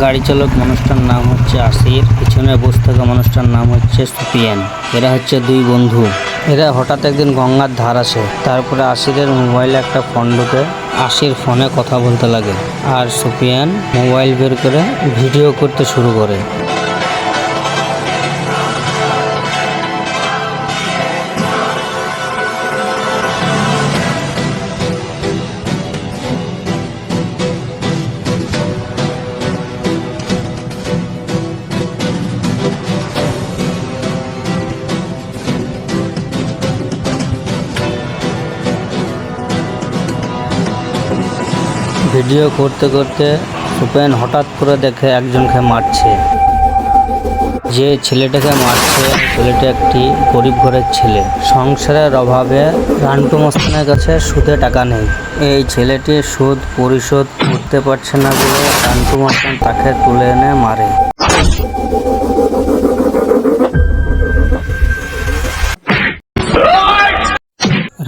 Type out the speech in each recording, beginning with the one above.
গাড়ি চালক মানুষটার নাম হচ্ছে আসির পিছনে বসে থাকা মানুষটার নাম হচ্ছে সুপিয়ান এরা হচ্ছে দুই বন্ধু। এরা হঠাৎ একদিন গঙ্গার ধার আসে। তারপরে আসিরের মোবাইলে একটা ফোন ঢুকে। আশির ফোনে কথা বলতে লাগে। আর সুপিয়ান মোবাইল বের করে ভিডিও করতে শুরু করে। ভিডিও করতে করতে সুপেন হঠাৎ করে দেখে একজনকে মারছে। যে ছেলেটাকে মারছে, ছেলেটা একটি গরিব ঘরের ছেলে। সংসারের অভাবে রান্টু মস্তানের কাছে সুদে টাকা নেই। এই ছেলেটি সুদ পরিশোধ করতে পারছে না বলে রান্টু মস্তান তাকে তুলে এনে মারে।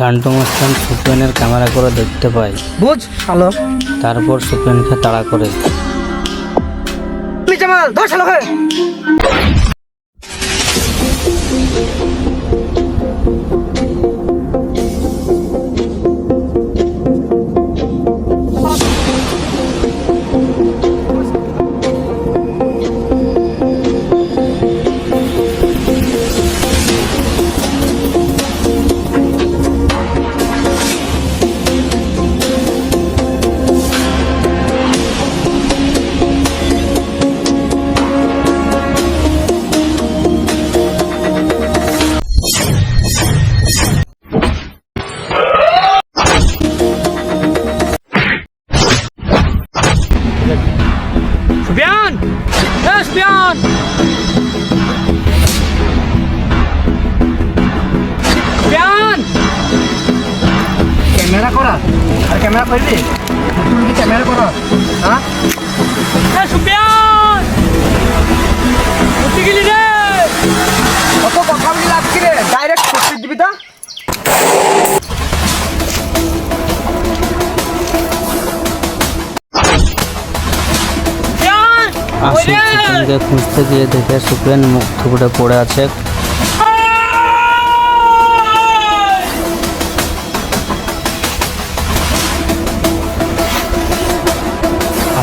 রান্টু মস্তান সুপেনের ক্যামেরা করে দেখতে পায় বুঝ আলো তারপর সুপেনকে তাড়া করে। নিচে মাল ধর শালো হে ক্যামেরা করবি তুমি কি ক্যামেরা করা? হ্যাঁ? এ সুফিয়ান কোথায় গেলি রে! কত কথা বলি লাগছি রে ডাইরেক্ট করতে দিবি তা আশিক খুঁজতে গিয়ে দেখে সুপেন মুখ থুবড়ে পড়ে আছে।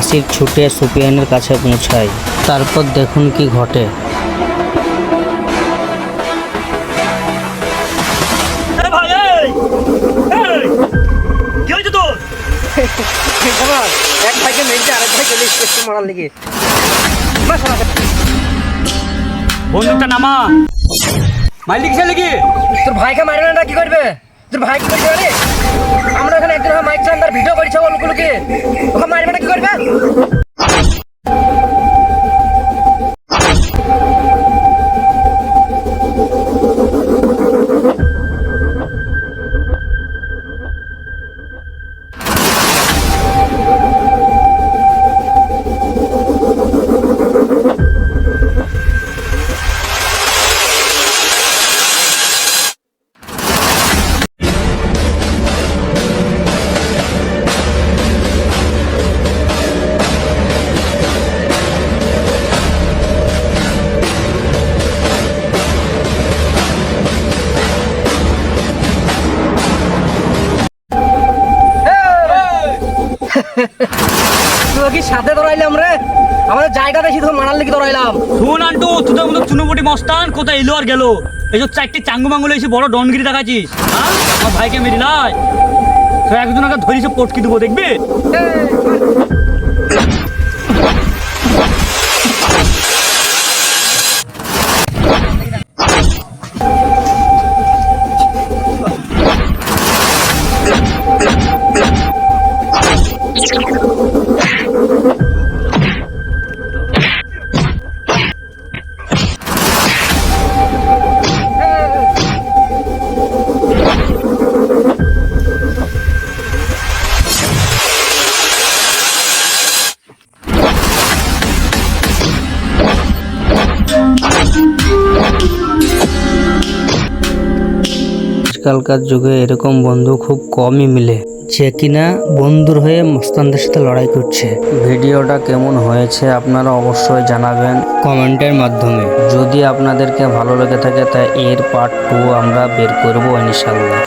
আশিক ছুটে সুপিয়ানের কাছে পৌঁছায় তারপর দেখুন কি ঘটে। এক ভাইকে মেরেছে আরেক ভাই চলে এসেছে মারার লেগে বন্দুকটা নামা। মাইলি কিসে লেগে তোর ভাইকে মারবে না কি করবে? তোর ভাই কি করবে আমরা এখানে একজন মাইক চান তার ভিডিও করেছে লোকগুলোকে ওকে মারবে না কি করবে? সাথে ধরাইলাম রে। আমাদের জায়গা দেখি তো মারার লিখে ধরাইলাম। শুন আন্টু তোদের মতো চুনোপুটি মস্তান কোথায় এলো আর গেল? এই যে চারটি চাঙ্গু মাঙ্গুলো এসে বড় ডনগিরি দেখাচ্ছিস। হ্যাঁ আমার ভাইকে মেরি তো একজন আগে ধরিছে পটকি দেবো দেখবি? আজকালকার যুগে এরকম বন্ধু খুব কমই মিলে। যে কিনা বন্ধুর হয়ে মস্তানদের সাথে লড়াই করছে। ভিডিওটা কেমন হয়েছে আপনারা অবশ্যই জানাবেন কমেন্টের মাধ্যমে। যদি আপনাদেরকে ভালো লেগে থাকে তাই এর পার্ট টু আমরা বের করব ইনশাল্লাহ